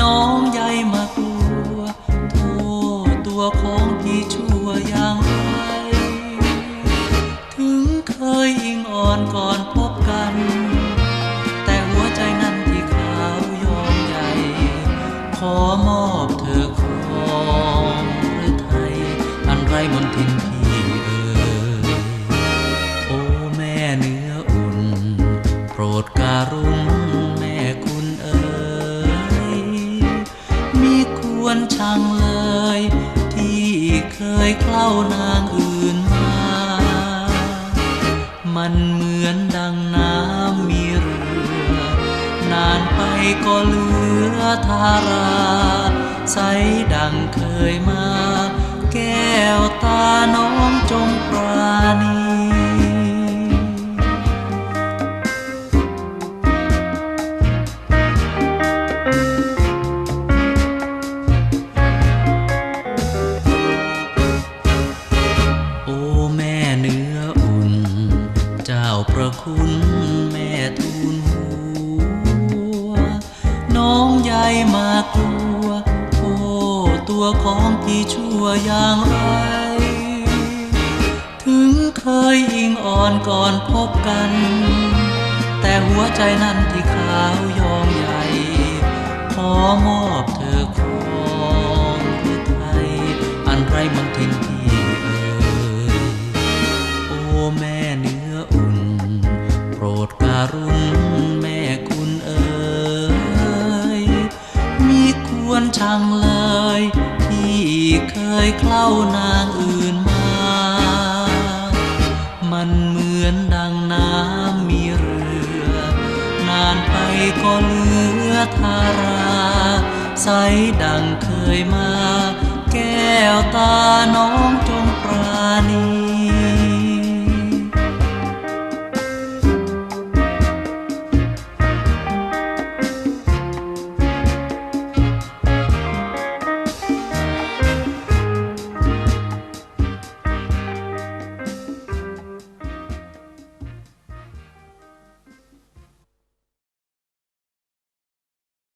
น้องใยมาตัว โทษตัวของพี่ชั่วอย่างไรถึงเคยอิงอ่อนก่อนพบกัน แต่หัวใจนั้นที่ขาว ยอมใหญ่ ขอมอบเธอของหรืไทย อันไรมนทินพี่เอ่ยโอ้แม่เนื้ออุ่น โปรดการุง วนช่างเลย ที่เคยเคล้านางอื่นมา มันเหมือนดังน้ำมีเรือ นานไปก็เหลือทารา ใสดังเคยมา แก้วตาน้องาประคุณแม่ทูลหัว น้องใหญ่มากลัวโอ้ตัวของพี่ชั่วอย่างไร ถึงเคยอิงอ่อนก่อนพบกัน แต่หัวใจนั้นที่ขาวยอมใหญ่ ขอมอบ ช่างเลย ที่เคยเคล้านางอื่นมา มันเหมือนดังน้ำมีเรือ นานไปก็เหลือทารา ใสดังเคยมา แก้วตาน้อง